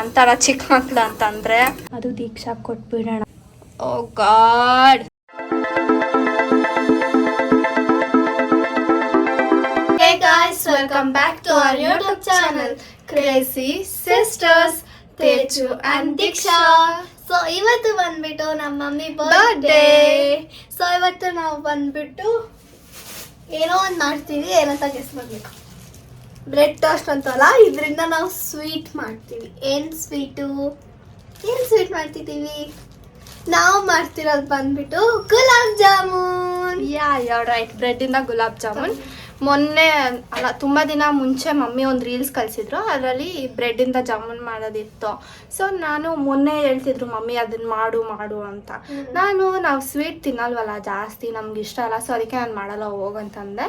ನಂತರ ಚಿಕ್ಕ ಮಕ್ಳು ಅಂತಂದ್ರೆ ಅದು ದೀಕ್ಷಾ ಕೊಟ್ಬಿಡೋಣ. ಓ god. Welcome back to our YouTube channel, Crazy Sisters, Teju and Diksha. So ಇವತ್ತು ಬಂದ್ಬಿಟ್ಟು ನಮ್ಮ ಮಮ್ಮಿ ಬರ್ಡೇ ಸೊ ಇವತ್ತು ನಾವು ಬಂದ್ಬಿಟ್ಟು ಏನೋ ಒಂದು ಮಾಡ್ತೀವಿ ಏನಂತ ಗೆಸ್ ಮಾಡ್ಬೇಕು? ಬ್ರೆಡ್ ಟೋಸ್ಟ್ ಅಂತಲ್ಲ ಇದರಿಂದ ನಾವು ಸ್ವೀಟ್ ಮಾಡ್ತೀವಿ. ಏನು ಸ್ವೀಟು ಏನು ಸ್ವೀಟ್ ಮಾಡ್ತಿದ್ದೀವಿ? ನಾವು ಮಾಡ್ತಿರೋದು ಬಂದ್ಬಿಟ್ಟು ಗುಲಾಬ್ ಜಾಮೂನ್. ಯಾ ರೈಟ್ ಬ್ರೆಡ್ಡಿಂದ ಗುಲಾಬ್ ಜಾಮೂನ್. ಮೊನ್ನೆ ಅಲ್ಲ ತುಂಬ ದಿನ ಮುಂಚೆ ಮಮ್ಮಿ ಒಂದು ರೀಲ್ಸ್ ಕಳಿಸಿದ್ರು. ಅದರಲ್ಲಿ ಬ್ರೆಡ್ಡಿಂದ ಜಾಮೂನ್ ಮಾಡೋದಿತ್ತು. ಸೊ ನಾನು ಮೊನ್ನೆ ಹೇಳ್ತಿದ್ರು ಮಮ್ಮಿ ಅದನ್ನ ಮಾಡು ಮಾಡು ಅಂತ. ನಾನು ನಾವು ಸ್ವೀಟ್ ತಿನ್ನಲ್ವಲ್ಲ ಜಾಸ್ತಿ ನಮ್ಗೆ ಇಷ್ಟ ಅಲ್ಲ ಸೊ ಅದಕ್ಕೆ ನಾನು ಮಾಡಲ್ಲ ಹೋಗಂತಂದೆ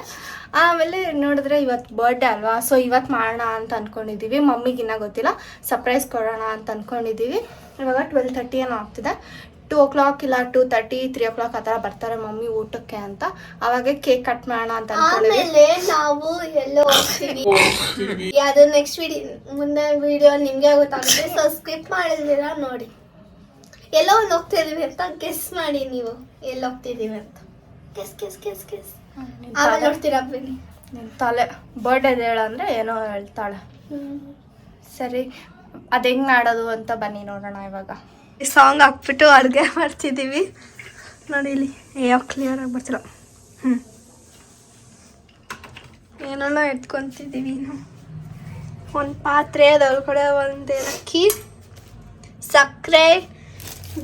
ಆಮೇಲೆ ನೋಡಿದ್ರೆ ಇವತ್ತು ಬರ್ಡೇ ಅಲ್ವಾ ಸೊ ಇವತ್ತು ಮಾಡೋಣ ಅಂತ ಅಂದ್ಕೊಂಡಿದ್ದೀವಿ ಮಮ್ಮಿಗಿನ್ನ ಗೊತ್ತಿಲ್ಲ. ಸರ್ಪ್ರೈಸ್ ಕೊಡೋಣ ಅಂತ ಅಂದ್ಕೊಂಡಿದ್ದೀವಿ ಇವಾಗ ಟ್ವೆಲ್ ಥರ್ಟಿ ಏನೋ ಆಗ್ತಿದೆ. ಟೂ ಓ ಕ್ಲಾಕ್ ಇಲ್ಲ two thirty three o'clock ಆ ಥರ ಬರ್ತಾರೆ ಮಮ್ಮಿ ಊಟಕ್ಕೆ ಅಂತ. ಅವಾಗ ಕೇಕ್ ಕಟ್ ಮಾಡೋಣ ಅಂತ ಆಮೇಲೆ ನಾವು ಎಲ್ಲೋ ಹೋಗ್ತೀವಿ. ಅದು ನೆಕ್ಸ್ಟ್ ವಿಡಿಯೋ ಮುಂದೆ ವಿಡಿಯೋ ನಿಮಗೆ ಗೊತ್ತಾಗುತ್ತೆ ಸೊ ಸ್ಕಿಪ್ ಮಾಡಿದಿರ ನೋಡಿ. ಎಲ್ಲೋ ಒಂದು ಹೋಗ್ತಿದೀವಿ ಅಂತ ಗೆಸ್ ಮಾಡಿ ನೀವು. ಎಲ್ಲಿ ಹೋಗ್ತಿದೀವಿ ಅಂತ. ಗೆಸ್ ಗೆಸ್ ಗೆಸ್ ಗೆಸ್ ಆಮೇಲೆ ನೋಡ್ತೀರಾ ಬನ್ನಿ. ನಿಮ್ಮ ತಲೆ. ಬರ್ಡೇ ಹೇಳಂದ್ರೆ ಏನೋ ಹೇಳ್ತಾಳೆ. ಸರಿ. ಅದು ಹೆಂಗ್ ಮಾಡೋದು ಅಂತ ಬನ್ನಿ ನೋಡೋಣ ಇವಾಗ. ಸಾಂಗ್ ಹಾಕ್ಬಿಟ್ಟು ಅಡುಗೆ ಮಾಡ್ತಿದ್ದೀವಿ ನೋಡಿ ಇಲ್ಲಿ ಯಾವ ಕ್ಲಿಯರ್ ಆಗಿ ಬರ್ತಿಲ್ಲ ಹ್ಞೂ ಏನೋ ಎತ್ಕೊತಿದ್ದೀವಿ ನಾವು ಒಂದು ಪಾತ್ರೆ ಅದೊಳಗಡೆ ಒಂದು ಏನಕ್ಕಿ ಸಕ್ಕರೆ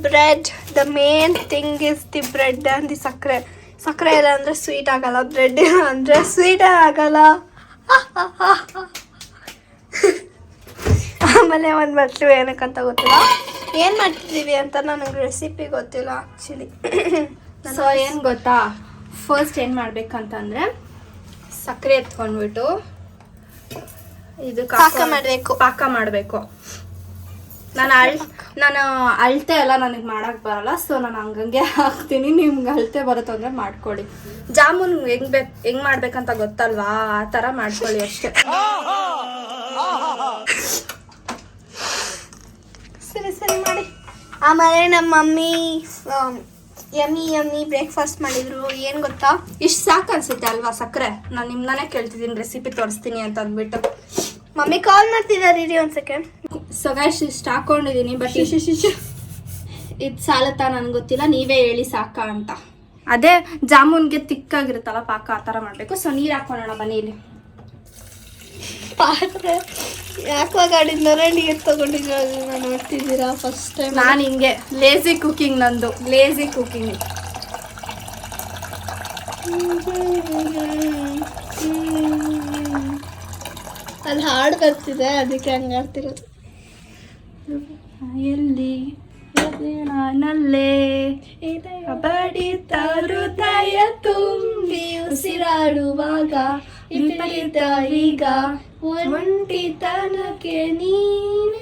bread the main thing is the bread and the ಸಕ್ಕರೆ. ಸಕ್ಕರೆ ಇಲ್ಲ ಅಂದರೆ ಸ್ವೀಟ್ ಆಗಲ್ಲ ಬ್ರೆಡ್ ಇಲ್ಲ ಅಂದರೆ ಸ್ವೀಟೇ ಆಗಲ್ಲ. ಆಮೇಲೆ ಒಂದು ಬಟ್ಲು ಏನಕ್ಕಂತ ಗೊತ್ತಿಲ್ಲ ಏನು ಮಾಡ್ತಿದೀವಿ ಅಂತ ನನಗೆ ರೆಸಿಪಿ ಗೊತ್ತಿಲ್ಲ ಆ್ಯಕ್ಚುಲಿ ಸೊ ಏನ್ ಗೊತ್ತಾ? ಫಸ್ಟ್ ಏನ್ ಮಾಡ್ಬೇಕಂತಂದ್ರೆ ಸಕ್ಕರೆ ಎತ್ಕೊಂಡ್ಬಿಟ್ಟು ಇದು ಪಾಕ ಮಾಡ್ಬೇಕು. ಪಾಕ ಮಾಡಬೇಕು. ನಾನು ಅಳ್ ನಾನು ಅಳತೆ ಎಲ್ಲ ನನಗೆ ಮಾಡಕ್ ಬರಲ್ಲ ಸೊ ನಾನು ಹಂಗಂಗೆ ಹಾಕ್ತೀನಿ. ನಿಮ್ಗೆ ಅಳತೆ ಬರುತ್ತೆ ಅಂದ್ರೆ ಮಾಡ್ಕೊಳ್ಳಿ. ಜಾಮೂನ್ ಹೆಂಗ್ ಬೇಕ್ ಹೆಂಗ್ ಮಾಡ್ಬೇಕಂತ ಗೊತ್ತಲ್ವಾ? ಆ ತರ ಮಾಡ್ಕೊಳ್ಳಿ ಅಷ್ಟೇ. ಸರಿ ಸರಿ ಮಾಡಿ. ಆಮೇಲೆ ನಮ್ಮ ಮಮ್ಮಿ ಯಮ್ಮಿ ಯಮ್ಮಿ ಬ್ರೇಕ್ಫಾಸ್ಟ್ ಮಾಡಿದ್ರು. ಏನು ಗೊತ್ತಾ? ಇಷ್ಟು ಸಾಕು ಅನ್ಸುತ್ತೆ ಅಲ್ವಾ ಸಕ್ಕರೆ? ನಾನು ನಿಮ್ಮನ್ನೇ ಕೇಳ್ತಿದ್ದೀನಿ ರೆಸಿಪಿ ತೋರಿಸ್ತೀನಿ ಅಂತ ಅಂದ್ಬಿಟ್ಟು. ಮಮ್ಮಿ ಕಾಲ್ ಮಾಡ್ತಿದ್ದಾರೆ ರೀ ಒಂದು ಸೆಕೆಂಡ್ ಸೊ ಗೈಸ್ ಇಷ್ಟು ಹಾಕೊಂಡಿದ್ದೀನಿ ಬಟ್ ಇದು ಸಾಲತ್ತಾ ನನಗೆ ಗೊತ್ತಿಲ್ಲ ನೀವೇ ಹೇಳಿ ಸಾಕ ಅಂತ. ಅದೇ ಜಾಮೂನ್ಗೆ ತಿಕ್ಕಾಗಿರುತ್ತಲ್ಲ ಪಾಕ ಆ ಥರ ಮಾಡಬೇಕು. ಸೊ ನೀರು ಹಾಕೊಳ್ಳೋಣ ಬನ್ನಿ ಇಲ್ಲಿ. ಪಾತ್ರೆ. ಯಾಕೋ ಗಾಡಿಂದನೇ ನೀರು ನಾನು ನೋಡ್ತಿದ್ದೀರಾ ಫಸ್ಟ್ ಟೈಮ್ ನಾನು ಹಿಂಗೆ. ಲೇಸಿ ಕುಕಿಂಗ್ ನಂದು. ಲೇಸಿ ಕುಕಿಂಗ್ ಅದು ಹಾಡು ಬರ್ತಿದೆ ಅದಕ್ಕೆ ಹಂಗಾಡ್ತಿರೋದು ಎಲ್ಲಿ? ನಲ್ಲೇ ಬಡಿತ ಹೃದಯ ತುಂಬಿ ಉಸಿರಾಡುವಾಗ ವಿಪರೀತ ಈಗ ಒಂಟಿತನಕ್ಕೆ ನೀನೆ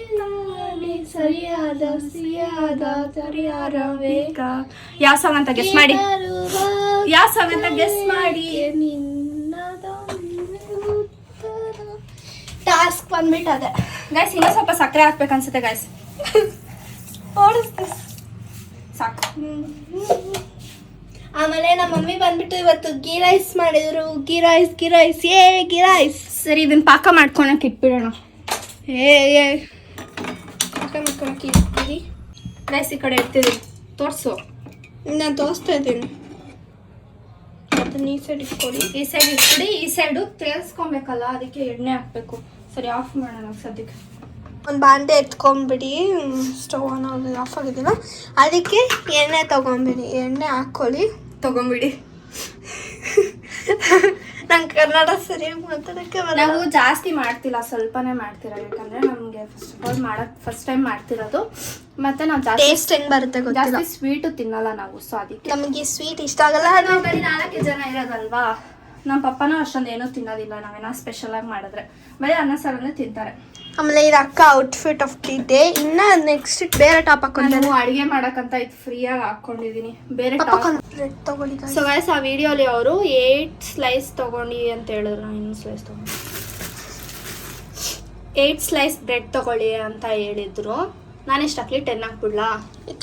ಸರಿಯಾದ ಸಿಯಾದ ಸರಿಯಾದ ಈಗ ಯಾವ ಸಾಂಗ್ ಅಂತ ಗೆಸ್ ಮಾಡಿ? ಯಾವ ಸಾಂಗ್ ಅಂತ ಗೆಸ್ ಮಾಡಿ? ಟಾಸ್ಕ್ ಬಂದ್ಬಿಟ್ಟು ಅದೇ ಗೈಸ್ ಇನ್ನೂ ಸ್ವಲ್ಪ ಸಕ್ಕರೆ ಹಾಕ್ಬೇಕು ಅನ್ಸುತ್ತೆ ಗೈಸ್ ಸಾಕು. ಆಮೇಲೆ ನಮ್ಮ ಮಮ್ಮಿ ಬಂದ್ಬಿಟ್ಟು ಇವತ್ತು ಗೀ ರೈಸ್ ಮಾಡಿದ್ರು. ಗೀ ರೈಸ್ ಗೀ ರೈಸ್ ಏ ಗೀ ರೈಸ್ ಸರಿ ಇದನ್ನ ಪಾಕ ಮಾಡ್ಕೊಳಕ್ ಇಟ್ಬಿಡೋಣ. ಏ ಏ. ಪಾಕ ಮಾಡ್ಕೊಳಕ್ಕೆ ಇಟ್ಬಿಡಿ. ರೈಸ್ ಈ ಕಡೆ ಇಡ್ತೀವಿ. ತೋರಿಸು. ನಾನು ತೋರಿಸ್ತಾ ಇದ್ದೀನಿ. ಅದನ್ನ ಈ ಸೈಡ್ ಇಟ್ಕೊಡಿ. ಈ ಸೈಡ್ ಇಟ್ಕೊಡಿ ಈ ಸೈಡು ತೇಲ್ಸ್ಕೊಬೇಕಲ್ಲ ಅದಕ್ಕೆ ಎಣ್ಣೆ ಹಾಕ್ಬೇಕು. ಸರಿ ಆಫ್ ಮಾಡೋಣ ಸದ್ಯಕ್ಕೆ. ಒಂದು ಬಾಂಡೆ ಎತ್ಕೊಂಬಿಡಿ ಸ್ಟವ್ ಆನ್ ಆಫ್ ಆಗಿದ್ದೀನ ಅದಕ್ಕೆ ಎಣ್ಣೆ ತೊಗೊಂಬಿಡಿ ಎಣ್ಣೆ ಹಾಕ್ಕೊಳ್ಳಿ. ತೊಗೊಂಬಿಡಿ. ನಂಗೆ ಕನ್ನಡ ಸರಿಯಾಗಿ ಮಾತಾಡೋಕ್ಕೆ ನಾವು ಜಾಸ್ತಿ ಮಾಡ್ತಿಲ್ಲ ಸ್ವಲ್ಪನೇ ಮಾಡ್ತಿರೋ ಯಾಕಂದ್ರೆ ನಮಗೆ ಫಸ್ಟ್ ಆಫ್ ಆಲ್ ಮಾಡಕ್ ಫಸ್ಟ್ ಟೈಮ್ ಮಾಡ್ತಿರೋದು. ಮತ್ತೆ ನಾವು ಜಾಸ್ತಿ ಟೇಸ್ಟ್ ಹೆಂಗೆ ಬರುತ್ತೆ ಜಾಸ್ತಿ ಸ್ವೀಟು ತಿನ್ನಲ್ಲ ನಾವು ಸೊ ಅದಕ್ಕೆ. ನಮಗೆ ಸ್ವೀಟ್ ಇಷ್ಟ ಆಗಲ್ಲ. ನಾವು ಬರೀ ನಾಲ್ಕು ಜನ ಇರೋದಲ್ವಾ? ನಮ್ಮ ಪಪ್ಪನೂ ಅಷ್ಟೊಂದು ಏನೂ ತಿನ್ನೋದಿಲ್ಲ ನಾವೇನೋ ಸ್ಪೆಷಲ್ ಆಗಿ ಮಾಡಿದ್ರೆ. ಬರೀ ಅನ್ನ ಸಾರನ್ನೇ ತಿಂತಾರೆ. ಆಮೇಲೆ ಇದು ಅಕ್ಕ ಔಟ್ಫಿಟ್ ಆಫ್ ದಿ ಡೇ ಇನ್ನ ನೆಕ್ಸ್ಟ್ ಬೇರೆ ಟಾಪ್ ಹಾಕೊಂಡೆ ನಾನು ಅಡಿಗೆ ಮಾಡಕ್ಕಂತ ಇದು ಫ್ರೀಯಾಗಿ ಹಾಕೊಂಡಿದೀನಿ. ಬೇರೆ ಟಾಪ್ ತಗೊಳ್ಳಿ. ಸೊ ಗೈಸ್ ಆ ವಿಡಿಯೋಲಿ ಅವರು ಏಟ್ ಸ್ಲೈಸ್ ತಗೊಂಡಿ ಅಂತ ಹೇಳಿದ್ರು. ನಾನು ಇನ್ನೂ ಸ್ಲೈಸ್ ತಗೊಂಡು. ಏಯ್ಟ್ ಸ್ಲೈಸ್ ಬ್ರೆಡ್ ತಗೊಳ್ಳಿ ಅಂತ ಹೇಳಿದ್ರು. ನಾನು ಎಷ್ಟು ಹಾಕ್ಲಿ? ಟೆನ್ ಹಾಕ್ಬಿಡ್ಲಾ?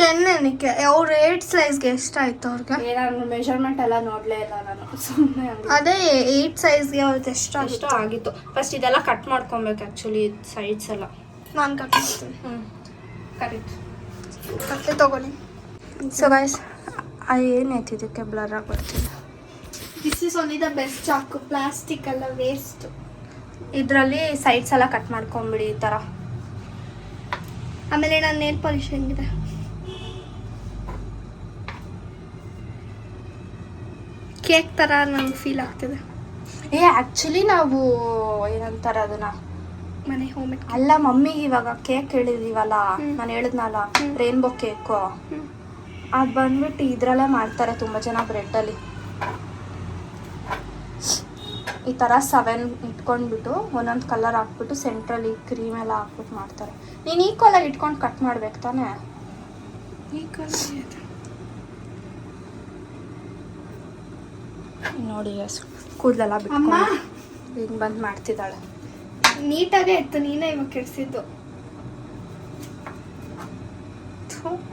ಟೆನ್ ಏನಕ್ಕೆ? ಅವ್ರು ಏಟ್ ಸೈಜ್ಗೆ ಎಷ್ಟಾಯ್ತು ಅವ್ರಿಗೆ? ನಾನು ಮೆಷರ್ಮೆಂಟ್ ಎಲ್ಲ ನೋಡಲೇ ಇಲ್ಲ ನಾನು. ಸುಮ್ಮನೆ ಅದೇ ಏಟ್ ಸೈಜ್ಗೆ ಅವ್ರದ್ದು ಎಷ್ಟು ಅಷ್ಟು ಆಗಿತ್ತು? ಫಸ್ಟ್ ಇದೆಲ್ಲ ಕಟ್ ಮಾಡ್ಕೊಬೇಕು ಆ್ಯಕ್ಚುಲಿ ಸೈಡ್ಸ್ ಎಲ್ಲ. ನಾನು ಕಟ್ತೀನಿ ಹ್ಞೂ ಕರೆಕ್ಟ್ ಕತ್ತೆ ತಗೊಳ್ಳಿ. ಸೊ ಗೈಸ್ ಏನೈತಿ ಇದಕ್ಕೆ? ಬ್ಲರ್ ಆಗಿ ಬರ್ತಿದೆ. This is only the best ಚಾಕು ಪ್ಲಾಸ್ಟಿಕ್ ಎಲ್ಲ ವೇಸ್ಟ್ ಇದರಲ್ಲಿ ಸೈಡ್ಸ್ ಎಲ್ಲ ಕಟ್ ಮಾಡ್ಕೊಂಬಿಡಿ ಈ ಥರ ಆಮೇಲೆ ನಾನು ನೇಲ್ ಪಾಲಿಶ್ ಹೆಂಗಿದೆ? ಕೇಕ್ ಥರ ನಂಗೆ ಫೀಲ್ ಆಗ್ತಿದೆ. ಏ ಆಕ್ಚುಲಿ ನಾವು ಏನಂತಾರೆ ಅದನ್ನ? ಮನೆ ಹೋಮ್ ಅಲ್ಲ ಮಮ್ಮಿಗೆ ಇವಾಗ ಕೇಕ್ ಹೇಳಿದೀವಲ್ಲ. ನಾನು ಹೇಳಿದ್ನಲ್ಲ. ರೇನ್ಬೋ ಕೇಕು ಅದು ಬಂದ್ಬಿಟ್ಟು ಇದ್ರಲ್ಲೇ ಮಾಡ್ತಾರೆ ತುಂಬ ಜನ ಬ್ರೆಡ್ಡಲ್ಲಿ ಈ ಥರ ಸೆವೆನ್ ಇಟ್ಕೊಂಡ್ಬಿಟ್ಟು ಒಂದೊಂದು ಕಲರ್ ಹಾಕ್ಬಿಟ್ಟು ಸೆಂಟ್ರಲ್ಲಿ ಕ್ರೀಮ್ ಎಲ್ಲ ಹಾಕ್ಬಿಟ್ಟು ಮಾಡ್ತಾರೆ. ನೀನು ಈ ಕಲರ್ ಇಟ್ಕೊಂಡು ಕಟ್ ಮಾಡ್ಬೇಕು ತಾನೇ? ಈ ನೋಡಿ ಕೂದಲೆಲ್ಲ ಬಿಟ್ಟು ಹಿಂಗೆ ಬಂದು ಮಾಡ್ತಿದ್ದಾಳೆ. ನೀಟಾಗೆ ಇತ್ತು ನೀನೇ ಇವಾಗ ಕೆಡಿಸಿದ್ದು.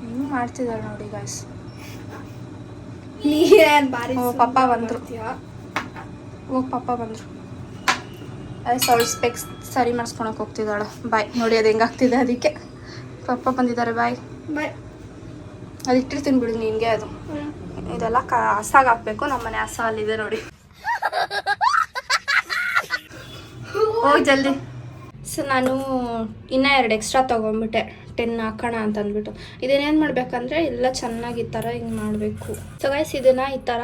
ಹಿಂಗೆ ಮಾಡ್ತಿದ್ದಾಳೆ ನೋಡಿ ಗಾಯ್ಸ್ ನೀನೇ ಬಾರಿ ಓ, ಪಪ್ಪ ಬಂದ್ರು. ಹೋಗಿ ಪಾಪ ಬಂದರು. ಅದೇ ಅವಳು ಸ್ಪೆಕ್ಸ್ ಸರಿ ಮಾಡಿಸ್ಕೊಳಕ್ಕೆ ಹೋಗ್ತಿದ್ದಾಳೆ. ಬಾಯ್ ನೋಡಿ ಅದು ಹೆಂಗಾಗ್ತಿದೆ ಅದಕ್ಕೆ. ಪಪ್ಪ ಬಂದಿದ್ದಾರೆ ಬಾಯ್ ಬಾಯ್ ಅದು ಇಟ್ಟಿರ್ತೀನಿ ಬಿಡು ನಿನಗೆ ಅದು. ಇದೆಲ್ಲ ಕ ಹಸಾಗ ಹಾಕ್ಬೇಕು ನಮ್ಮ ಮನೆ ಹಸ ಅಲ್ಲಿದೆ ನೋಡಿ. ಹೋಗಿ ಜಲ್ದಿ. ಸೊ ನಾನು ಇನ್ನೂ ಎರಡು ಎಕ್ಸ್ಟ್ರಾ ತೊಗೊಂಡ್ಬಿಟ್ಟೆ ಟೆನ್ ಹಾಕೋಣ ಅಂತ ಅಂದ್ಬಿಟ್ಟು. ಇದನ್ನೇನು ಮಾಡಬೇಕಂದ್ರೆ ಎಲ್ಲ ಚೆನ್ನಾಗಿ ಈ ಥರ ಹಿಂಗೆ ಮಾಡಬೇಕು. ಸೊ ಗೈಸ್ ಇದನ್ನು ಈ ಥರ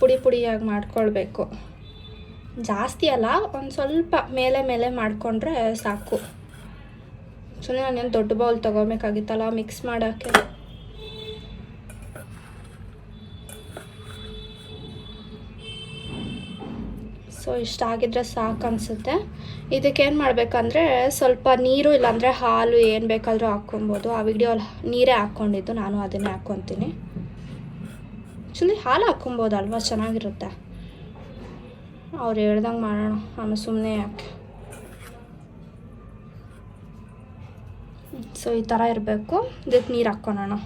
ಪುಡಿ ಪುಡಿಯಾಗಿ ಮಾಡ್ಕೊಳ್ಬೇಕು. ಜಾಸ್ತಿ ಅಲ್ಲ, ಒಂದು ಸ್ವಲ್ಪ ಮೇಲೆ ಮೇಲೆ ಮಾಡಿಕೊಂಡ್ರೆ ಸಾಕು. ಸುಮ್ಮನೆ ನಾನೇನು ದೊಡ್ಡ ಬೌಲ್ ತೊಗೋಬೇಕಾಗಿತ್ತಲ್ಲ ಮಿಕ್ಸ್ ಮಾಡೋಕ್ಕೆ. ಸೊ ಇಷ್ಟ ಆಗಿದ್ರೆ ಸಾಕು ಅನಿಸುತ್ತೆ. ಇದಕ್ಕೆ ಏನು ಮಾಡಬೇಕಂದ್ರೆ, ಸ್ವಲ್ಪ ನೀರು ಇಲ್ಲಾಂದರೆ ಹಾಲು ಏನು ಬೇಕಾದರೂ ಹಾಕ್ಕೊಬೋದು. ಆ ವಿಡಿಯೋಲಿ ನೀರೇ ಹಾಕ್ಕೊಂಡಿದ್ದು, ನಾನು ಅದನ್ನೇ ಹಾಕ್ಕೊತೀನಿ. ಆ್ಯಕ್ಚುಲಿ ಹಾಲು ಹಾಕ್ಕೊಬೋದಲ್ವಾ ಚೆನ್ನಾಗಿರುತ್ತೆ. ಅವ್ರು ಹೇಳ್ದಂಗೆ ಮಾಡೋಣ. ಆಮೇಲೆ ಸುಮ್ಮನೆ ಯಾಕೆ? ಸೊ, ಈ ಥರ ಇರಬೇಕು. ಇದಕ್ಕೆ ನೀರು ಹಾಕ್ಕೊಳೋಣ.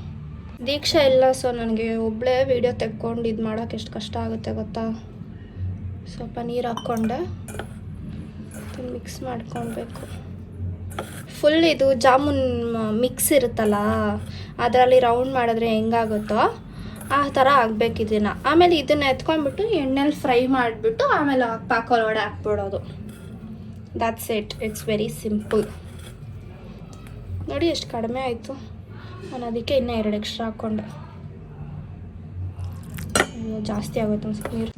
ದೀಕ್ಷಾ ಇಲ್ಲ, ಸೊ ನನಗೆ ಒಬ್ಬಳೇ ವೀಡಿಯೋ ತೆಕ್ಕೊಂಡು ಇದು ಮಾಡೋಕೆ ಎಷ್ಟು ಕಷ್ಟ ಆಗುತ್ತೆ ಗೊತ್ತಾ? ಸ್ವಲ್ಪ ನೀರು ಹಾಕ್ಕೊಂಡೆ. ಮಿಕ್ಸ್ ಮಾಡ್ಕೊಳ್ಬೇಕು. ಫುಲ್ ಇದು ಜಾಮೂನ್ ಮಿಕ್ಸ್ ಇರುತ್ತಲ್ಲ, ಅದರಲ್ಲಿ ರೌಂಡ್ ಮಾಡಿದ್ರೆ ಹೆಂಗಾಗುತ್ತೋ? ಆ ಥರ ಆಗ್ಬೇಕು ಇದನ್ನ. ಆಮೇಲೆ ಇದನ್ನ ಎತ್ಕೊಂಡ್ಬಿಟ್ಟು ಎಣ್ಣೆಲಿ ಫ್ರೈ ಮಾಡಿಬಿಟ್ಟು ಆಮೇಲೆ ಪಾಕೊಳಗಡೆ ಹಾಕ್ಬಿಡೋದು. That's it it's very simple ನೋಡಿ ಎಷ್ಟು ಕಡಿಮೆ ಆಯಿತು. ನಾನು ಅದಕ್ಕೆ ಇನ್ನೂ ಎರಡು ಎಕ್ಸ್ಟ್ರಾ ಹಾಕ್ಕೊಂಡೆ ಜಾಸ್ತಿ ಆಗುತ್ತೆ ಅನ್ಸುತ್ತೆ. ನೀರು.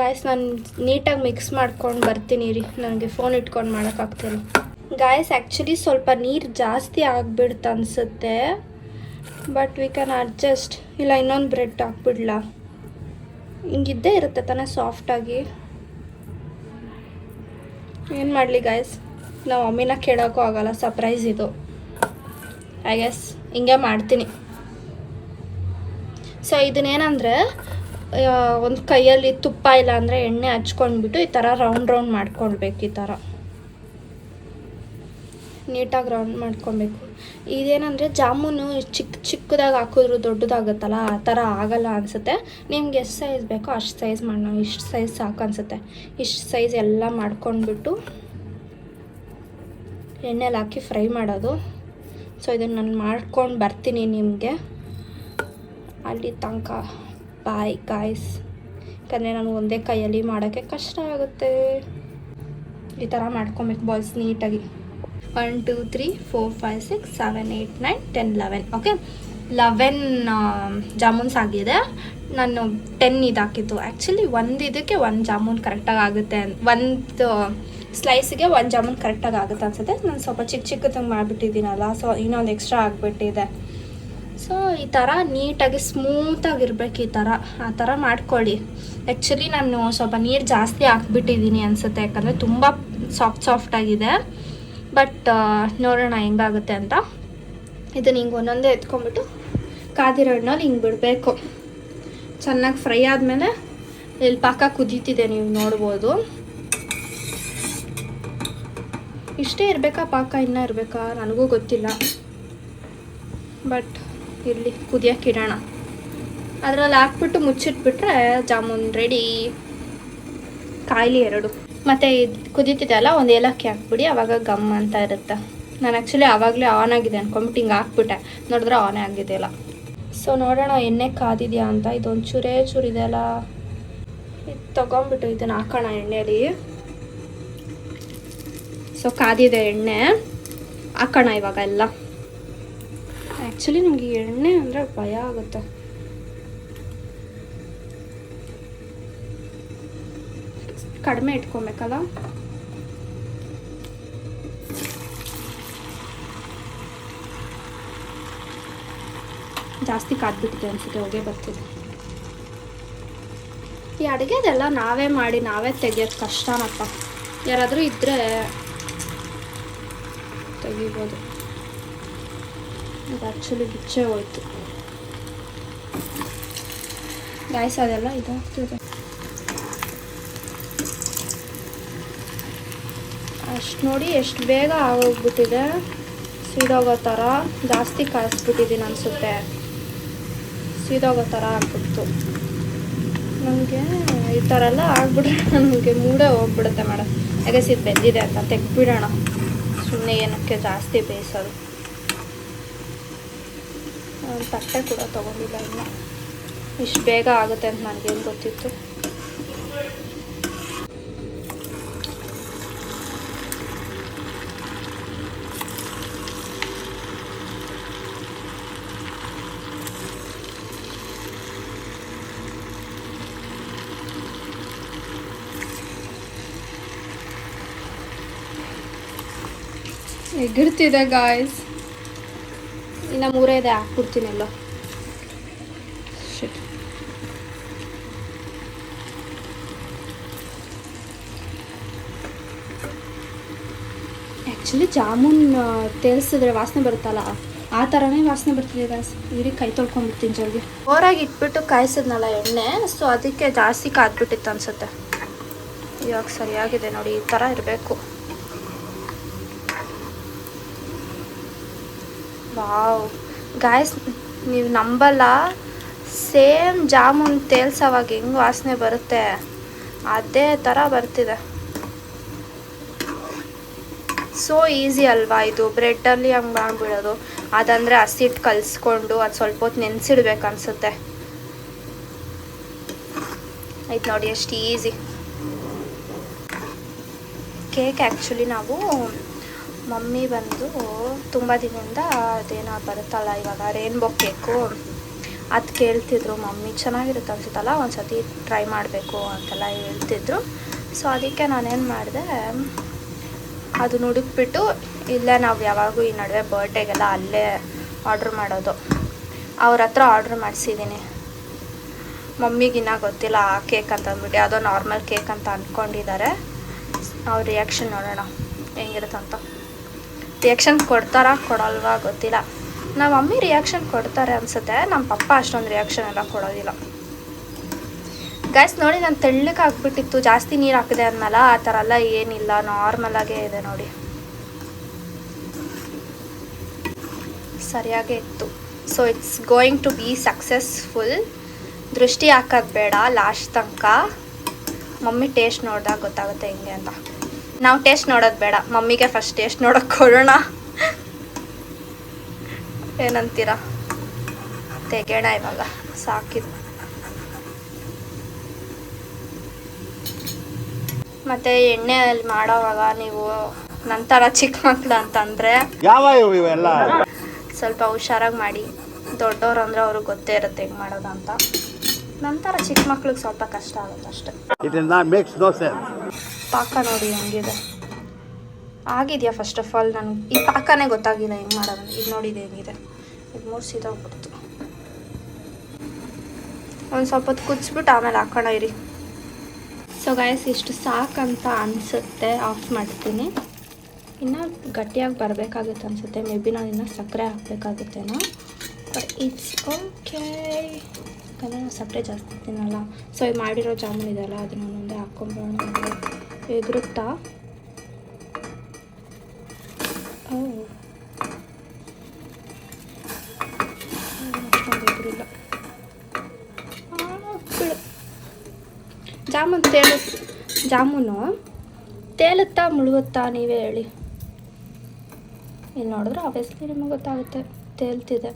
ಗಾಯಸ್ ನಾನು ನೀಟಾಗಿ ಮಿಕ್ಸ್ ಮಾಡ್ಕೊಂಡು ಬರ್ತೀನಿ ರೀ. ನನಗೆ ಫೋನ್ ಇಟ್ಕೊಂಡು ಮಾಡೋಕ್ಕಾಗ್ತಿಲ್ಲ ಗಾಯಸ್ ಆ್ಯಕ್ಚುಲಿ ಸ್ವಲ್ಪ ನೀರು ಜಾಸ್ತಿ ಆಗಿಬಿಡ್ತು ಅನಿಸುತ್ತೆ. ಬಟ್ ವಿ ಕ್ಯಾನ್ ಅಡ್ಜಸ್ಟ್ ಇಲ್ಲ, ಇನ್ನೊಂದು ಬ್ರೆಡ್ ಹಾಕ್ಬಿಡ್ಲಾ? ಹಿಂಗಿದ್ದೇ ಇರುತ್ತೆ ತಾನೇ ಸಾಫ್ಟಾಗಿ ಏನು ಮಾಡಲಿ ಗಾಯ್ಸ್ ನಾವು ಅಮ್ಮಿನ ಕೇಳೋಕ್ಕೂ ಆಗೋಲ್ಲ ಸರ್ಪ್ರೈಸ್ ಇದು. ಐ ಗೆಸ್ ಹಿಂಗೆ ಮಾಡ್ತೀನಿ. ಸೊ ಇದನ್ನೇನಂದರೆ ಒಂದು ಕೈಯಲ್ಲಿ ತುಪ್ಪ ಇಲ್ಲ ಅಂದರೆ ಎಣ್ಣೆ ಹಚ್ಕೊಂಡ್ಬಿಟ್ಟು ಈ ಥರ ರೌಂಡ್ ರೌಂಡ್ ಮಾಡ್ಕೊಳ್ಬೇಕು ಈ ಥರ ನೀಟಾಗಿ ರೌಂಡ್ ಮಾಡ್ಕೊಬೇಕು ಇದೇನಂದರೆ ಜಾಮೂನು ಚಿಕ್ಕ ಚಿಕ್ಕದಾಗಿ ಹಾಕಿದ್ರು ದೊಡ್ಡದಾಗುತ್ತಲ್ಲ, ಆ ಥರ ಆಗಲ್ಲ ಅನಿಸುತ್ತೆ. ನಿಮ್ಗೆ ಎಷ್ಟು ಸೈಜ್ ಬೇಕೋ ಅಷ್ಟು ಸೈಜ್ ಮಾಡೋಣ ಇಷ್ಟು ಸೈಜ್ ಸಾಕು ಅನಿಸುತ್ತೆ. ಇಷ್ಟು ಸೈಜ್ ಎಲ್ಲ ಮಾಡ್ಕೊಂಡ್ಬಿಟ್ಟು ಎಣ್ಣೆಲಿ ಹಾಕಿ ಫ್ರೈ ಮಾಡೋದು. ಸೊ ಇದನ್ನು ನಾನು ಮಾಡ್ಕೊಂಡು ಬರ್ತೀನಿ ನಿಮಗೆ. ಅಲ್ಲಿ ತನಕ. ಬಾಯ್ ಗಾಯ್ಸ್ ಯಾಕಂದರೆ ನಾನು ಒಂದೇ ಕೈಯಲ್ಲಿ ಮಾಡೋಕ್ಕೆ ಕಷ್ಟ ಆಗುತ್ತೆ. ಈ ಥರ ಮಾಡ್ಕೊಬೇಕು ಬಾಯ್ಸ್ ನೀಟಾಗಿ. One two three four five six seven eight nine ten eleven okay eleven jamuns ಆಗಿದೆ. ನಾನು ಟೆನ್ ಇದು ಹಾಕಿದ್ದು ಆ್ಯಕ್ಚುಲಿ ಒಂದು ಇದಕ್ಕೆ ಒಂದು ಜಾಮೂನ್ ಕರೆಕ್ಟಾಗಿ ಆಗುತ್ತೆ ಒಂದು ಸ್ಲೈಸಿಗೆ ಒಂದು ಜಾಮೂನ್ ಕರೆಕ್ಟಾಗಿ ಆಗುತ್ತೆ ಅನ್ಸುತ್ತೆ. ನಾನು ಸ್ವಲ್ಪ ಚಿಕ್ಕ ಚಿಕ್ಕದಂಗೆ ಮಾಡಿಬಿಟ್ಟಿದ್ದೀನಲ್ಲ ಸೊ ಇನ್ನೊಂದು ಎಕ್ಸ್ಟ್ರಾ ಆಗಿಬಿಟ್ಟಿದೆ. ಸೊ ಈ ಥರ ನೀಟಾಗಿ ಸ್ಮೂತಾಗಿ ಇರಬೇಕು ಈ ಥರ ಆ ಥರ ಮಾಡ್ಕೊಳ್ಳಿ. ಆ್ಯಕ್ಚುಲಿ ನಾನು ಸ್ವಲ್ಪ ನೀರು ಜಾಸ್ತಿ ಹಾಕ್ಬಿಟ್ಟಿದ್ದೀನಿ ಅನಿಸುತ್ತೆ. ಯಾಕಂದರೆ ತುಂಬ ಸಾಫ್ಟ್ ಸಾಫ್ಟ್ ಆಗಿದೆ. ಬಟ್ ನೋಡೋಣ ಹೆಂಗಾಗುತ್ತೆ ಅಂತ. ಇದನ್ನು ಹಿಂಗೆ ಒಂದೊಂದೇ ಎತ್ಕೊಂಡ್ಬಿಟ್ಟು ಕಾದಿರೋ ಹಣ್ಣಲ್ಲಿ ಹಿಂಗೆ ಬಿಡಬೇಕು. ಚೆನ್ನಾಗಿ ಫ್ರೈ ಆದಮೇಲೆ ಇಲ್ಲಿ ಪಾಕ ಕುದೀತಿದೆ ನೀವು ನೋಡ್ಬೋದು. ಇಷ್ಟೇ ಇರಬೇಕಾ? ಪಾಕ ಇನ್ನೂ ಇರಬೇಕಾ? ನನಗೂ ಗೊತ್ತಿಲ್ಲ. ಬಟ್ ಇರಲಿ ಕುದಿಯೋಕೆ ಇಡೋಣ. ಅದರಲ್ಲಿ ಹಾಕ್ಬಿಟ್ಟು ಮುಚ್ಚಿಟ್ಬಿಟ್ರೆ ಜಾಮೂನ್ ರೆಡಿ ಕಾಯಿಲೆ ಎರಡು. ಮತ್ತು ಇದು ಕುದೀತಿದೆ ಅಲ್ಲ, ಒಂದು ಏಲಕ್ಕಿ ಹಾಕ್ಬಿಡಿ, ಅವಾಗ ಗಮ್ ಅಂತ ಇರುತ್ತೆ. ನಾನು ಆ್ಯಕ್ಚುಲಿ ಆವಾಗಲೇ ಆನ್ ಆಗಿದೆ ಅನ್ಕೊಂಬಿಟ್ಟು ಹಿಂಗೆ ಹಾಕ್ಬಿಟ್ಟೆ. ನೋಡಿದ್ರೆ ಆನೇ ಆಗಿದೆಯಲ್ಲ ಸೊ ನೋಡೋಣ ಎಣ್ಣೆ ಕಾದಿದೆಯಾ ಅಂತ. ಇದೊಂದು ಚೂರೇ ಚೂರಿದೆ ಅಲ್ಲ. ಇದು ತೊಗೊಂಬಿಟ್ಟು ಇದನ್ನು ಹಾಕೋಣ ಎಣ್ಣೆಲಿ. ಸೊ ಕಾದಿದೆ ಎಣ್ಣೆ. ಹಾಕೋಣ ಇವಾಗ ಎಲ್ಲ. ಆ್ಯಕ್ಚುಲಿ ನನಗೆ ಎಣ್ಣೆ ಅಂದರೆ ಭಯ ಆಗುತ್ತೆ. ಕಡಿಮೆ ಇಟ್ಕೊಬೇಕಲ್ಲ? ಜಾಸ್ತಿ ಕಾದ್ಬಿಟ್ಟಿದೆ ಅನ್ಸುತ್ತೆ, ಹೋಗೇ ಬರ್ತಿದೆ. ಈ ಅಡುಗೆದೆಲ್ಲ ನಾವೇ ಮಾಡಿ, ನಾವೇ ತೆಗಿಯೋದು ಕಷ್ಟನಪ್ಪ. ಯಾರಾದರೂ ಇದ್ದರೆ ತೆಗಿಬೋದು. ಇದು ಆ್ಯಕ್ಚುಲಿ ಬಿಚ್ಚೇ ಹೋಯ್ತು. ಗಾಯ್ಸ್ ಅದೆಲ್ಲ ಇದಾಗ್ತಿದೆ. ಅಷ್ಟು ನೋಡಿ ಎಷ್ಟು ಬೇಗ ಆಗೋಗ್ಬಿಟ್ಟಿದೆ. ಸೀದೋಗೋ ಥರ ಜಾಸ್ತಿ ಕಾಯಿಸ್ಬಿಟ್ಟಿದ್ದೀನಿ ಅನಿಸುತ್ತೆ. ಸೀದೋಗೋ ಥರ ಆಗ್ಬಿಡ್ತು. ನನಗೆ ಈ ಥರ ಎಲ್ಲ ಆಗ್ಬಿಟ್ರೆ ನನಗೆ ಮೂಡೇ ಹೋಗ್ಬಿಡುತ್ತೆ ಮೇಡಮ್. ಯಾಕೆ ಸೀದ್ ಬೆಂದಿದೆ ಅಂತ ತೆಗ್ಬಿಡೋಣ ಸುಮ್ಮನೆ ಏನಕ್ಕೆ ಜಾಸ್ತಿ ಬೇಯಿಸೋದು ನಾನ್ ತಟ್ಟೆ ಕೂಡ ತೊಗೊಂಡಿಲ್ಲ ಇನ್ನು. ಇಷ್ಟು ಬೇಗ ಆಗುತ್ತೆ ಅಂತ ನನಗೇನು ಗೊತ್ತಿತ್ತು. ಎಗಿರ್ತಿದೆ ಗಾಯ್ಸ್ ಇನ್ನು ಮೂರೇ ಇದೆ ಹಾಕ್ಬಿಡ್ತೀನಿ ಎಲ್ಲ. Shit. ಆ್ಯಕ್ಚುಲಿ ಜಾಮೂನ್ ತೇಲ್ಸಿದ್ರೆ ವಾಸನೆ ಬರುತ್ತಲ್ಲ ಆ ಥರನೇ ವಾಸನೆ ಬರ್ತಿದೆ ಗಾಯ್ಸ್ ಇಡೀ ಕೈ ತೊಳ್ಕೊಂಡ್ಬಿಡ್ತೀನಿ ಜಲ್ದಿ. ಓರಾಗಿ ಇಟ್ಬಿಟ್ಟು ಕಾಯಿಸಿದ್ನಲ್ಲ ಎಣ್ಣೆ ಸೊ ಅದಕ್ಕೆ ಜಾಸ್ತಿ ಕಾದ್ಬಿಟ್ಟಿತ್ತು ಅನ್ಸುತ್ತೆ. ಇವಾಗ ಸರಿಯಾಗಿದೆ ನೋಡಿ ಈ ಥರ ಇರಬೇಕು. ವಾವ್ ಗಾಯ್ಸ್ ನೀವು ನಂಬಲ್ಲ. ಸೇಮ್ ಜಾಮೂನ್ ತೇಲ್ಸೋವಾಗ ಹೆಂಗೆ ವಾಸನೆ ಬರುತ್ತೆ. ಅದೇ ಥರ ಬರ್ತಿದೆ. ಸೋ ಈಸಿ ಅಲ್ವಾ ಇದು? ಬ್ರೆಡ್ಡಲ್ಲಿ ಹಂಗೆ ಮಾಡಿಬಿಡೋದು. ಅದಂದರೆ ಹಸಿಟ್ಟು ಕಲಿಸ್ಕೊಂಡು ಅದು ಸ್ವಲ್ಪ ಹೊತ್ತು ನೆನೆಸಿಡ್ಬೇಕು ಅನಿಸುತ್ತೆ. ಆಯ್ತು ನೋಡಿ, ಎಷ್ಟು ಈಸಿ ಕೇಕ್ ಆ್ಯಕ್ಚುಲಿ ನಾವು ಮಮ್ಮಿ ಬಂದು ತುಂಬ ದಿನದಿಂದ ಅದೇನೋ ಬರುತ್ತಲ್ಲ, ಇವಾಗ ರೇನ್ಬೋ ಕೇಕು ಅದು ಕೇಳ್ತಿದ್ರು, ಮಮ್ಮಿ ಚೆನ್ನಾಗಿರುತ್ತೆ ಅನ್ಸುತ್ತಲ್ಲ ಒಂದು ಸತಿ ಟ್ರೈ ಮಾಡಬೇಕು, ಅಂತೆಲ್ಲ ಹೇಳ್ತಿದ್ರು. ಸೊ ಅದಕ್ಕೆ ನಾನೇನು ಮಾಡಿದೆ, ಅದು ಹುಡುಕ್ಬಿಟ್ಟು ಇಲ್ಲೇ ನಾವು ಯಾವಾಗೂ ಈ ನಡುವೆ ಬರ್ಡೇಗೆಲ್ಲ ಅಲ್ಲೇ ಆರ್ಡ್ರ್ ಮಾಡೋದು. ಅವ್ರ ಹತ್ರ ಆರ್ಡ್ರ್ ಮಾಡಿಸಿದ್ದೀನಿ ಮಮ್ಮಿಗಿನ್ನ ಗೊತ್ತಿಲ್ಲ, ಆ ಕೇಕ್ ಅಂತ ಅಂದ್ಬಿಟ್ಟು, ಯಾವುದೋ ನಾರ್ಮಲ್ ಕೇಕ್ ಅಂತ ಅಂದ್ಕೊಂಡಿದ್ದಾರೆ ಅವ್ರ ರಿಯಾಕ್ಷನ್ ನೋಡೋಣ, ಹೆಂಗಿರುತ್ತಂತ. ರಿಯಾಕ್ಷನ್ ಕೊಡ್ತಾರಾ ಕೊಡಲ್ವಾ ಗೊತ್ತಿಲ್ಲ. ನಮ್ಮ ಮಮ್ಮಿ ರಿಯಾಕ್ಷನ್ ಕೊಡ್ತಾರೆ ಅನ್ಸುತ್ತೆ ನಮ್ಮ ಪಪ್ಪ ಅಷ್ಟೊಂದು ರಿಯಾಕ್ಷನ್ ಎಲ್ಲ ಕೊಡೋದಿಲ್ಲ. ಗ್ಯಾಸ್ ನೋಡಿ ನಾನು ತೆಳ್ಳಕ್ಕೆ ಹಾಕ್ಬಿಟ್ಟಿತ್ತು ಜಾಸ್ತಿ ನೀರು ಹಾಕಿದೆ ಅಂದಮೇಲೆ ಆ ಥರ ಎಲ್ಲ ಏನಿಲ್ಲ ನಾರ್ಮಲಾಗೇ ಇದೆ ನೋಡಿ. ಸರಿಯಾಗೇ ಇತ್ತು. So it's going to be successful ದೃಷ್ಟಿ ಹಾಕೋದು ಬೇಡ ಲಾಸ್ಟ್ ತನಕ. ಮಮ್ಮಿ ಟೇಸ್ಟ್ ನೋಡಿದಾಗ ಗೊತ್ತಾಗುತ್ತೆ ಹಿಂಗೆ ಅಂತ. ನಾವು ಟೇಸ್ಟ್ ನೋಡೋದು ಬೇಡ. ಮಮ್ಮಿಗೆ ಫಸ್ಟ್ ಟೇಸ್ಟ್ ನೋಡೋಕೆ ಕೊಡೋಣ. ಏನಂತೀರ? ತೆಗೆಣ ಇವಾಗ. ಸಾಕಿದು. ಮತ್ತೆ ಎಣ್ಣೆಯಲ್ಲಿ ಮಾಡೋವಾಗ ನೀವು ನಂತರ ಚಿಕ್ಕ ಮಕ್ಳು ಅಂತಂದ್ರೆ ಸ್ವಲ್ಪ ಹುಷಾರಾಗಿ ಮಾಡಿ. ದೊಡ್ಡವ್ರು ಅಂದ್ರೆ ಅವ್ರಿಗೆ ಗೊತ್ತೇ ಇರುತ್ತೆ ಹೆಂಗ್ ಮಾಡೋದು ಅಂತ. ನಂತರ ಚಿಕ್ಕ ಮಕ್ಳಿಗೆ ಸ್ವಲ್ಪ ಕಷ್ಟ ಆಗುತ್ತೆ ಅಷ್ಟೆ. ಪಾಕ ನೋಡಿ, ಹೆಂಗಿದೆ. ಆಗಿದೆಯಾ ಫಸ್ಟ್ ಆಫ್ ಆಲ್ ನನಗೆ ಈ ಪಾಕನೇ ಗೊತ್ತಾಗಿಲ್ಲ, ಹೆಂಗೆ ಮಾಡೋದು? ಇದು ನೋಡಿದೆ ಹೆಂಗಿದೆ? ಇದು ಮೂರು ಸೀದೋಗ್ಬಿಡ್ತು ಒಂದು ಸ್ವಲ್ಪ ಹೊತ್ತು ಕುಚ್ಬಿಟ್ಟು ಆಮೇಲೆ ಹಾಕೋಣ ಇರಿ. ಸೊ ಗಾಯಸ್ ಇಷ್ಟು ಸಾಕಂತ ಅನಿಸುತ್ತೆ ಆಫ್ ಮಾಡ್ತೀನಿ. ಇನ್ನು ಗಟ್ಟಿಯಾಗಿ ಬರಬೇಕಾಗುತ್ತೆ ಅನಿಸುತ್ತೆ. ಮೇ ಬಿ ನಾನು ಇನ್ನೂ ಸಕ್ಕರೆ ಹಾಕಬೇಕಾಗುತ್ತೇನೋ. ಬಟ್ ಇಟ್ಸ್ ಓಕೆ ಯಾಕಂದರೆ ನಾನು ಸಕ್ಕರೆ ಜಾಸ್ತಿ ತಿನ್ನಲ್ಲ. ಸೊ ಈ ಮಾಡಿರೋ ಜಾಮೂನ್ ಇದೆಯಲ್ಲ, ಅದನ್ನ ಒಂದೊಂದೇ ಹಾಕ್ಕೊಂಬೋಣ ಎದುರುತ್ತಾ ಜಾಮೂನ್ ತೇಲು, ಜಾಮೂನು ತೇಲುತ್ತಾ ಮುಳುಗುತ್ತಾ ನೀವೇ ಹೇಳಿ. ಇಲ್ಲಿ ನೋಡಿದ್ರೆ ಆಬ್ವಿಯಸ್ಲಿ ನಿಮಗೆ ಗೊತ್ತಾಗುತ್ತೆ. ತೇಲ್ತಿದೆ.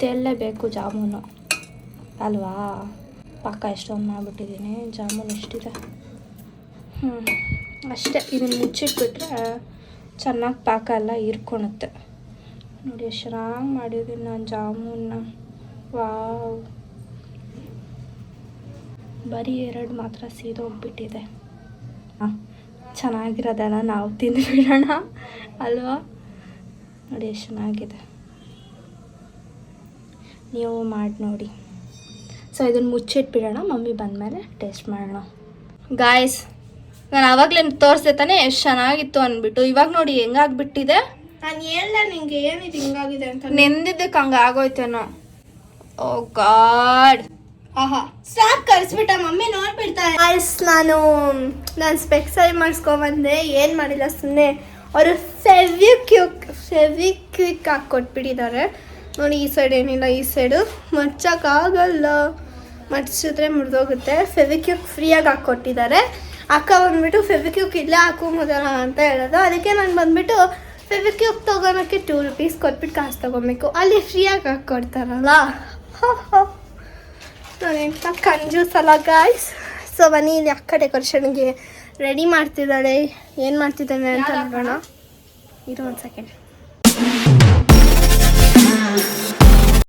ತೇಲಲೇಬೇಕು ಜಾಮೂನು. ಅಲ್ವಾ? ಪಕ್ಕ ಎಷ್ಟೊಂದು ಮಾಡಿಬಿಟ್ಟಿದ್ದೀನಿ. ಜಾಮೂನು ಎಷ್ಟಿದೆ? ಅಷ್ಟೇ ಇದನ್ನು ಮುಚ್ಚಿಟ್ಬಿಟ್ರೆ ಚೆನ್ನಾಗಿ ಪಾಕ ಎಲ್ಲ ಇರ್ಕೊಳುತ್ತೆ ನೋಡಿ ಎಷ್ಟು ಚೆನ್ನಾಗಿ ಮಾಡಿದ್ದೀನಿ ನಾನು ಜಾಮೂನ್ನ ವಾವ್. ಬರೀ ಎರಡು ಮಾತ್ರ ಸೀದೋಗ್ಬಿಟ್ಟಿದೆ. ಹಾಂ, ಚೆನ್ನಾಗಿರೋದಲ್ಲ ನಾವು ತಿಂದುಬಿಡೋಣ. ಅಲ್ವಾ? ನೋಡಿ, ಎಷ್ಟು ಚೆನ್ನಾಗಿದೆ. ನೀವು ಮಾಡಿ ನೋಡಿ. ಸೊ ಇದನ್ನು ಮುಚ್ಚಿಟ್ಬಿಡೋಣ, ಮಮ್ಮಿ ಬಂದಮೇಲೆ ಟೇಸ್ಟ್ ಮಾಡೋಣ. ಗಾಯ್ಸ್ ನಾನು ಆವಾಗಲೇ ತೋರಿಸ್ದೆ ತಾನೆ ಎಷ್ಟು ಚೆನ್ನಾಗಿತ್ತು ಅಂದ್ಬಿಟ್ಟು ಇವಾಗ ನೋಡಿ ಹೆಂಗಾಗ್ಬಿಟ್ಟಿದೆ? ನಾನು ಹೇಳ್ದೆ ನಿಂಗೆ ಏನಿದು ಹಿಂಗಾಗಿದೆ ಅಂತ. ನೆಂದಿದ್ದಕ್ಕೆ ಹಂಗೆ ಆಗೋಯ್ತೇನೋ. Oh god. ಆಹಾ. ಸ್ಟಾಪ್ ಕರೆಸ್ಬಿಟ್ಟ ಮಮ್ಮಿ ನೋಡ್ಬಿಡ್ತಾರೆ ಐಸ್ ನಾನು ನಾನು ಸ್ಪೆಕ್ಸರಿ ಮಾಡಿಸ್ಕೊಂಬಂದೆ ಏನು ಮಾಡಿಲ್ಲ ಸುಮ್ಮನೆ ಅವರು ಫೆವಿಕ್ಯೂಕ್ ಫೆವಿಕ್ವಿಕ್ ಹಾಕಿ ಕೊಟ್ಬಿಟ್ಟಿದ್ದಾರೆ. ನೋಡಿ ಈ ಸೈಡ್ ಏನಿಲ್ಲ ಈ ಸೈಡು ಮಡ್ಚೋಕ್ಕಾಗಲ್ಲ ಮಡ್ಚಿದ್ರೆ ಮುರಿದೋಗುತ್ತೆ. ಫೆವಿಕ್ಯೂಕ್ ಫ್ರೀಯಾಗಿ ಹಾಕ್ಕೊಟ್ಟಿದ್ದಾರೆ ಅಕ್ಕ ಬಂದ್ಬಿಟ್ಟು ಫೆವಿಕ್ಯೂಕ್ ಇಲ್ಲೇ ಹಾಕೊಂಬೋದಲ್ಲ ಅಂತ ಹೇಳೋದು. ಅದಕ್ಕೆ ನಾನು ಬಂದ್ಬಿಟ್ಟು ಫೆವಿಕ್ಯೂಕ್ ತೊಗೊಳಕ್ಕೆ ಟೂ ರುಪೀಸ್ ಕೊಟ್ಬಿಟ್ಟು ಕಾಸು ತೊಗೊಬೇಕು. ಅಲ್ಲಿ ಫ್ರೀಯಾಗಿ ಹಾಕ್ಕೊಡ್ತಾರಲ್ಲ. ನಾನೆಂತ ಕಂಜೂಸ್ ಅಲ್ಲ ಗಾಯ್ಸ್ ಸೊ ಬನ್ನಿ, ಇಲ್ಲಿ ಅಕ್ಕ ಡೆಕೋರೇಷನ್ಗೆ ರೆಡಿ ಮಾಡ್ತಿದ್ದಾಳೆ ಏನು ಮಾಡ್ತಿದ್ದಾನೆ ಅಂತ ನೋಡೋಣ. ಇದು ಒಂದು ಸೆಕೆಂಡ್